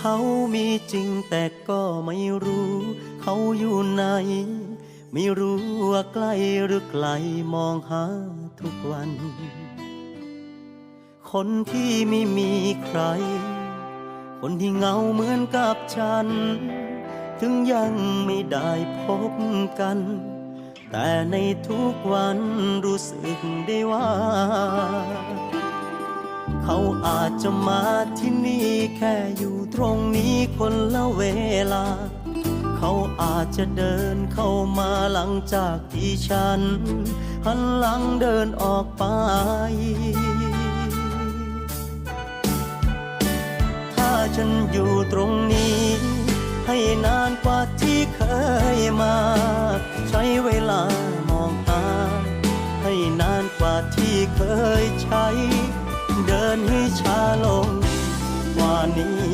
เขามีจริงแต่ก็ไม่รู้ เขาอยู่ไหน ไม่รู้ว่าใกล้หรือไกลมองหาทุกวัน คนที่ไม่มีใคร คนที่เหงาเหมือนกับฉัน ถึงยังไม่ได้พบกัน แต่ในทุกวันรู้สึกได้ว่า เขาอาจจะมาที่นี่แค่อยู่ตรงนี้คนละเวลา เขาอาจจะเดินเข้ามาหลังจากที่ฉัน หันหลังเดินออกไป ถ้าฉันอยู่ตรงนี้ ให้นานกว่าที่เคยมา ใช้เวลามองหาให้นานกว่าที่เคยใช้ เดินให้ช้าลงกว่านี้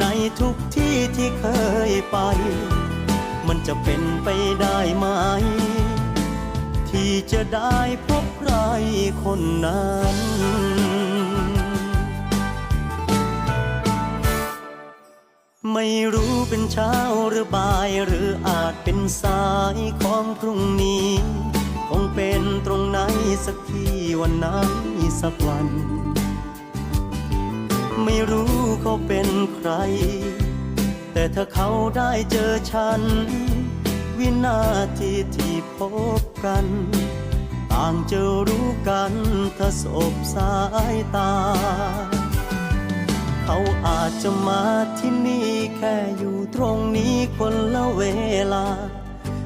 ในทุกที่ที่เคยไป มันจะเป็นไปได้ไหม ที่จะได้พบใครคนนั้นไม่รู้เป็นเช้าหรือบ่ายหรืออาจเป็นสายของพรุ่งนี้ สักทีวันนั้นสักวัน ไม่รู้เขาเป็นใคร แต่ถ้าเขาได้เจอฉัน วินาทีที่พบกัน ต่างจะรู้กันถ้าสบสายตา เขาอาจจะมาที่นี่แค่อยู่ตรงนี้คนละเวลา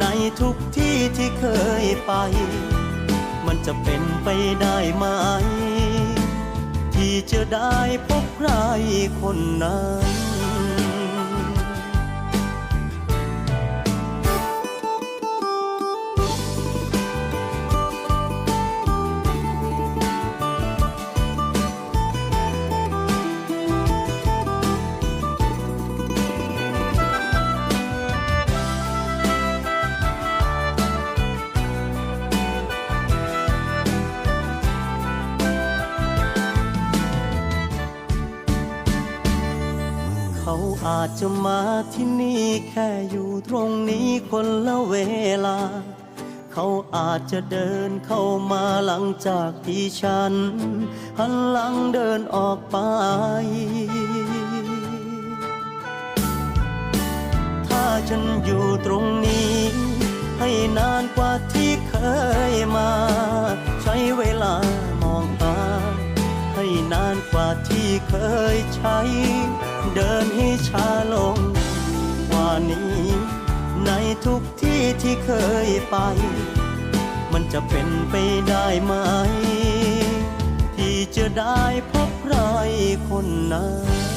ในทุกที่ที่เคยไป มันจะเป็นไปได้ไหม ที่จะได้พบใครคนนั้น เขาอาจจะมาที่นี่แค่อยู่ตรงนี้คนละเวลา เขาอาจจะเดินเข้ามาหลังจากที่ฉัน หันหลังเดินออกไป ถ้าฉันอยู่ตรงนี้ ให้นานกว่าที่เคยมา ใช้เวลามองหาให้นานกว่าที่เคยใช้ เดิน ช้าลงกว่านี้ ในทุกที่ที่เคยไป มันจะเป็นไปได้ไหม ที่จะได้พบใครคนนั้น